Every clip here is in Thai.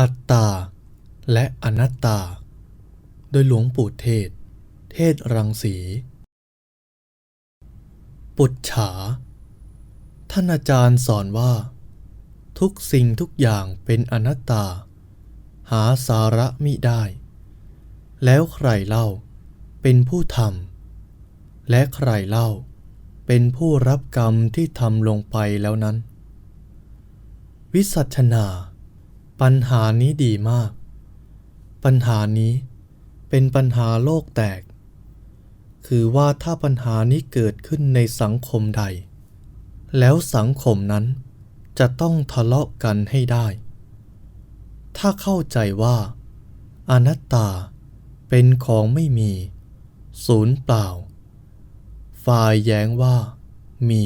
อัตตา และอนัตตา โดยหลวงปู่เทศ เทศรังสี ปุจฉา ท่านอาจารย์สอนว่า ทุกสิ่งทุกอย่างเป็นอนัตตา หาสาระมิได้ แล้วใครเล่าเป็นผู้ทำและใครเล่า เป็นผู้รับกรรมที่ทำลงไปแล้วนั้น วิสัชนา ปัญหานี้ดีมาก ปัญหานี้เป็นปัญหาโลกแตก คือว่าถ้าปัญหานี้เกิดขึ้นในสังคมใด แล้วสังคมนั้นจะต้องทะเลาะกันให้ได้ ถ้าเข้าใจว่า อนัตตาเป็นของไม่มี ศูนย์เปล่า ฝ่ายแย้งว่ามี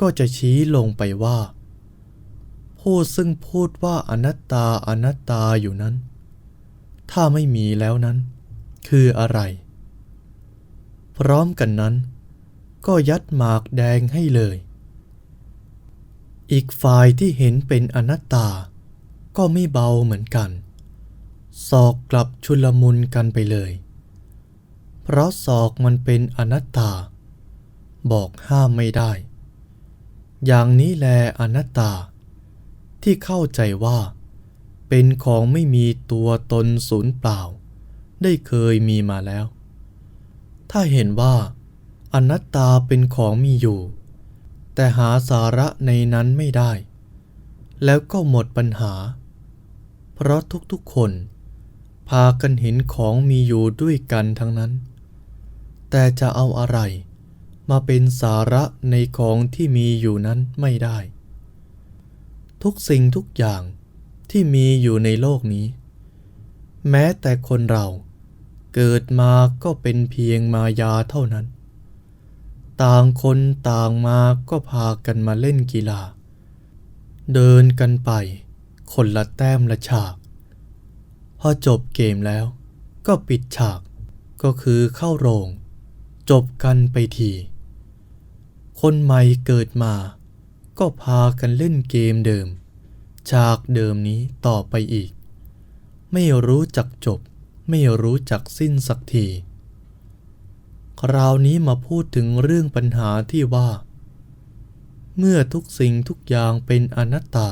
ก็จะชี้ลงไปว่า ผู้ซึ่งพูดว่าอนัตตาอนัตตาอยู่นั้น ถ้าไม่มีแล้วนั้น คืออะไร พร้อมกันนั้น ก็ยัดหมากแดงให้เลย อีกฝ่ายที่เห็นเป็นอนัตตา ก็ไม่เบาเหมือนกัน ศอกกลับชุลมุนกันไปเลย เพราะศอกมันเป็นอนัตตา บอกห้ามไม่ได้ อย่างนี้แลอนัตตา ที่เข้าใจว่า เป็นของไม่มีตัวตนศูนย์เปล่า ได้เคยมีมาแล้ว ถ้าเห็นว่า อนัตตาเป็นของมีอยู่ แต่หาสาระในนั้นไม่ได้ แล้วก็หมดปัญหา เพราะทุกๆคน พากันเห็นของมีอยู่ด้วยกันทั้งนั้น แต่จะเอาอะไรมาเป็นสาระในของที่มีอยู่นั้นไม่ได้ ทุกสิ่งทุกอย่างที่มีอยู่ในโลกนี้ แม้แต่คนเราเกิดมาก็เป็นเพียงมายาเท่านั้น ต่างคนต่างมาก็พากันมาเล่นกีฬา เดินกันไป คนละแต้มละฉาก พอจบเกมแล้วก็ปิดฉากก็คือเข้าโรง จบกันไปที คนใหม่เกิดมา ก็พากันเล่นเกมเดิม ฉากเดิมนี้ต่อไปอีก ไม่รู้จักจบ ไม่รู้จักสิ้นสักที คราวนี้มาพูดถึงเรื่องปัญหาที่ว่า เมื่อทุกสิ่งทุกอย่างเป็นอนัตตา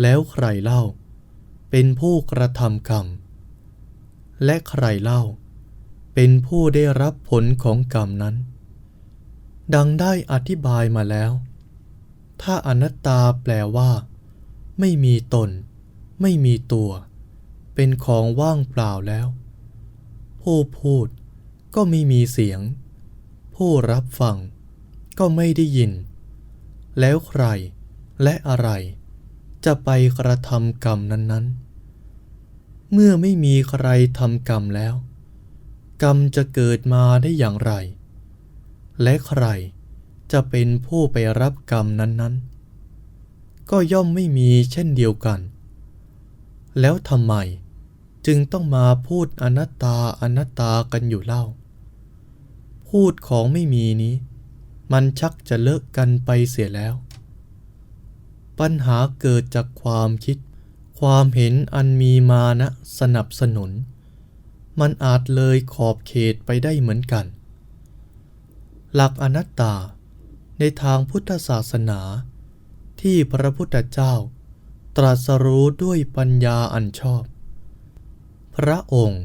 แล้วใครเล่า เป็นผู้กระทำกรรม และใครเล่า เป็นผู้ได้รับผลของกรรมนั้น ดังได้อธิบายมาแล้ว ถ้าอนัตตาแปลว่า ไม่มีตน ไม่มีตัว เป็นของว่างเปล่าแล้ว ผู้พูดก็ไม่มีเสียง ผู้รับฟัง ก็ไม่ได้ยิน แล้วใครและอะไร จะไปกระทำกรรมนั้นๆ เมื่อไม่มีใครทำกรรมแล้ว กรรมจะเกิดมาได้อย่างไร และใคร จะเป็นผู้ไปรับกรรมนั้นๆ ก็ย่อมไม่มีเช่นเดียวกัน แล้วทำไมจึงต้องมาพูดอนัตตาอนัตตากันอยู่เล่า พูดของไม่มีนี้ มันชักจะเลิกกันไปเสียแล้ว ปัญหาเกิดจากความคิด ความเห็นอันมีมานะสนับสนุน มันอาจเลยขอบเขตไปได้เหมือนกัน หลักอนัตตา ในทางพุทธศาสนา ที่พระพุทธเจ้า ตรัสรู้ด้วยปัญญาอันชอบ พระองค์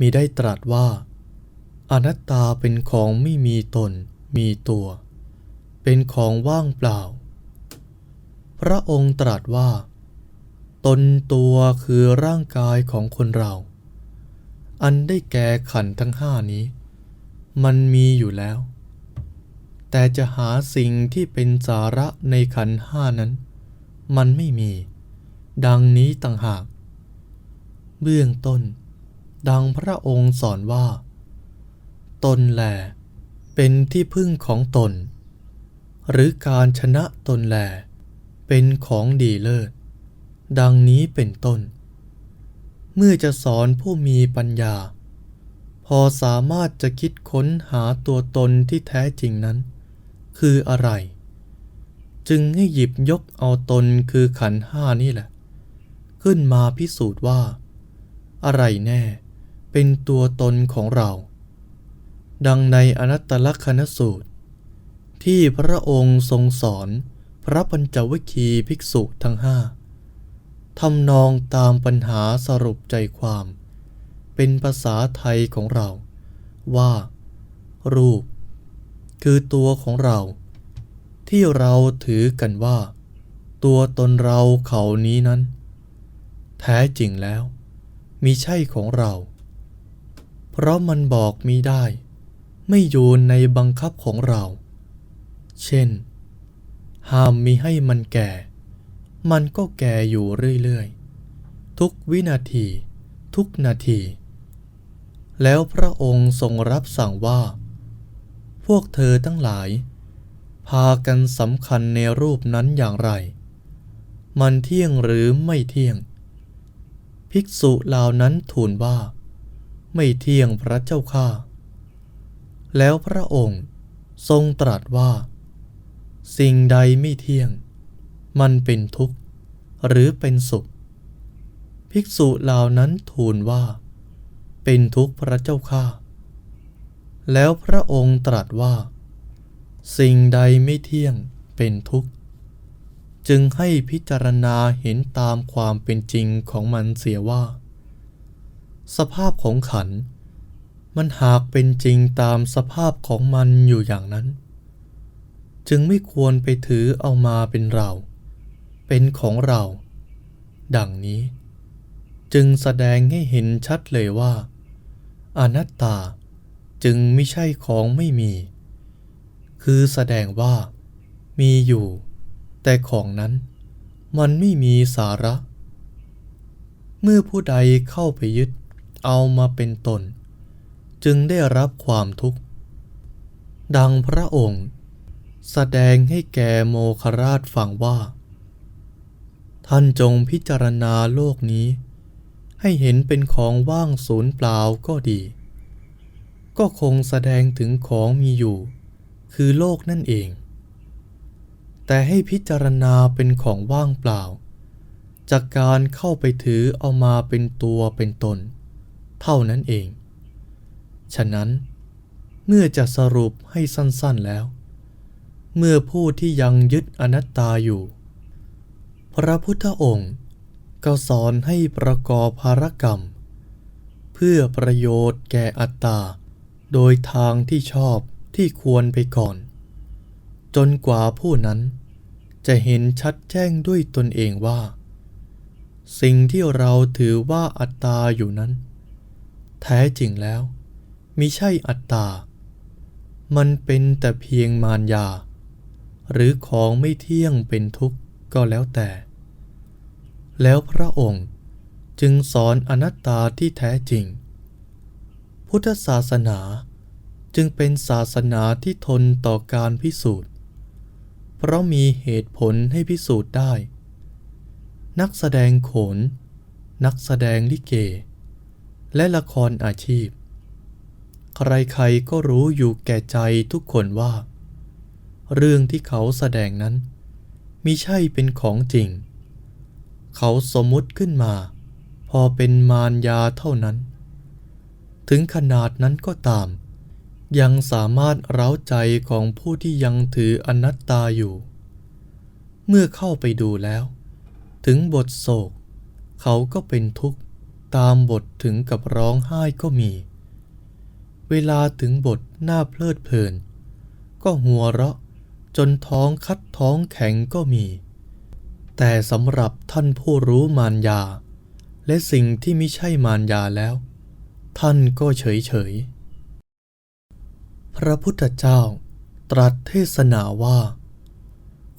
มีได้ตรัสว่า อนัตตาเป็นของไม่มีตนมีตัว เป็นของว่างเปล่า พระองค์ตรัสว่า ตนตัวคือร่างกายของคนเรา อันได้แก่ขันทั้งห้านี้ มันมีอยู่แล้ว แต่จะหาสิ่งที่เป็นสาระในขันห้านั้น มันไม่มี ดังนี้ต่างหาก เบื้องต้น ดังพระองค์สอนว่า ตนแหลเป็นที่พึ่งของตน หรือการชนะตนแหลเป็นของดีเลิศ ดังนี้เป็นต้น เมื่อจะสอนผู้มีปัญญา พอสามารถจะคิดค้นหาตัวตนที่แท้จริงนั้น คืออะไร จึงให้หยิบยกเอาตนคือขันห้านี่แหละ ขึ้นมาพิสูจน์ว่า อะไรแน่ เป็นตัวตนของเรา ดังในอนัตตลกนสูตร ที่พระองค์ทรงสอนพระปัญจวิคีภิกษุทั้งห้าทำนองตามปัญหาสรุปใจความ เป็นภาษาไทยของเรา ว่า รูป คือตัวของเรา ที่เราถือกันว่า ตัวตนเราเขานี้นั้น แท้จริงแล้วมิใช่ของเรา เพราะมันบอกมิได้ ไม่อยู่ในบังคับของเรา เช่น ห้ามมิให้มันแก่ มันก็แก่อยู่เรื่อยๆ ทุกวินาที ทุกนาที แล้วพระองค์ทรงรับสั่งว่า พวกเธอทั้งหลาย พากันสำคัญในรูปนั้นอย่างไร มันเที่ยงหรือไม่เที่ยง ภิกษุเหล่านั้นทูลว่า ไม่เที่ยงพระเจ้าข้าแล้วพระองค์ทรงตรัสว่า สิ่งใดไม่เที่ยง มันเป็นทุกข์ หรือเป็นสุข ภิกษุเหล่านั้นทูลว่า เป็นทุกข์พระเจ้าข้า แล้วพระองค์ตรัสว่า สิ่งใดไม่เที่ยงเป็นทุกข์ จึงให้พิจารณาเห็นตามความเป็นจริงของมันเสียว่า สภาพของขัน มันหากเป็นจริงตามสภาพของมันอยู่อย่างนั้น จึงไม่ควรไปถือเอามาเป็นเรา เป็นของเรา ดังนี้ จึงแสดงให้เห็นชัดเลยว่า อนัตตา จึงไม่ใช่ของไม่มี คือแสดงว่า มีอยู่ แต่ของนั้นมันไม่มีสาระ เมื่อผู้ใดเข้าไปยึดเอามาเป็นตน จึงได้รับความทุกข์ ดังพระองค์ แสดงให้แก่โมคราชฟังว่า ท่านจงพิจารณาโลกนี้ ให้เห็นเป็นของว่างศูนย์เปล่าก็ดี ก็คงแสดงถึงของมีอยู่ คือโลกนั่นเอง แต่ให้พิจารณาเป็นของว่างเปล่า จากการเข้าไปถือเอามาเป็นตัวเป็นตน เท่านั้นเอง ฉะนั้น เมื่อจะสรุปให้สั้นๆแล้ว เมื่อผู้ที่ยังยึดอนัตตาอยู่ พระพุทธองค์ก็สอนให้ประกอบภารกรรม เพื่อประโยชน์แก่อัตตา โดยทางที่ชอบที่ควรไปก่อน จนกว่าผู้นั้น จะเห็นชัดแจ้งด้วยตนเองว่า สิ่งที่เราถือว่าอัตตาอยู่นั้น แท้จริงแล้วมิใช่อัตตา มันเป็นแต่เพียงมารยา หรือของไม่เที่ยงเป็นทุกข์ก็แล้วแต่ แล้วพระองค์จึงสอนอนัตตาที่แท้จริง พุทธศาสนาจึงเป็นศาสนาที่ทนต่อการพิสูจน์ เพราะมีเหตุผลให้พิสูจน์ได้ นักแสดงโขน นักแสดงลิเก และละครอาชีพ ใครๆก็รู้อยู่แก่ใจทุกคนว่า เรื่องที่เขาแสดงนั้นมิใช่เป็นของจริง เขาสมมุติขึ้นมา พอเป็นมารยาเท่านั้น ถึงขนาดนั้นก็ตาม ยังสามารถเร้าใจของผู้ที่ยังถืออนัตตาอยู่ เมื่อเข้าไปดูแล้ว ถึงบทโศก เขาก็เป็นทุกข์ตามบทถึงกับร้องไห้ก็มี เวลาถึงบทหน้าเพลิดเพลิน ก็หัวเราะจนท้องคัดท้องแข็งก็มี แต่สำหรับท่านผู้รู้มารยา และสิ่งที่ไม่ใช่มารยาแล้ว ท่านก็เฉยเฉยๆพระพุทธเจ้าตรัสเทศนาว่า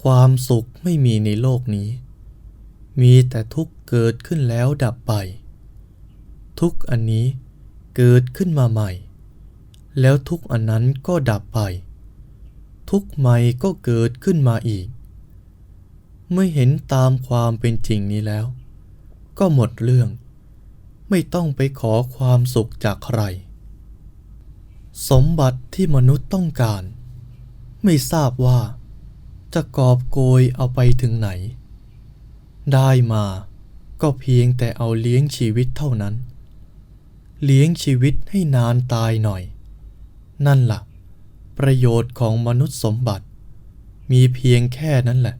ความสุขไม่มีในโลกนี้ มีแต่ทุกข์เกิดขึ้นแล้วดับไป ทุกอันนี้เกิดขึ้นมาใหม่ แล้วทุกอันนั้นก็ดับไป ทุกใหม่ก็เกิดขึ้นมาอีก เมื่อเห็นตามความเป็นจริงนี้แล้ว ก็หมดเรื่อง ไม่ต้องไปขอความสุขจากใคร สมบัติที่มนุษย์ต้องการ ไม่ทราบว่า จะกอบโกยเอาไปถึงไหน ได้มาก็เพียงแต่เอาเลี้ยงชีวิตเท่านั้น เลี้ยงชีวิตให้นานตายหน่อย นั่นล่ะ ประโยชน์ของมนุษย์สมบัติ มีเพียงแค่นั้นแหละ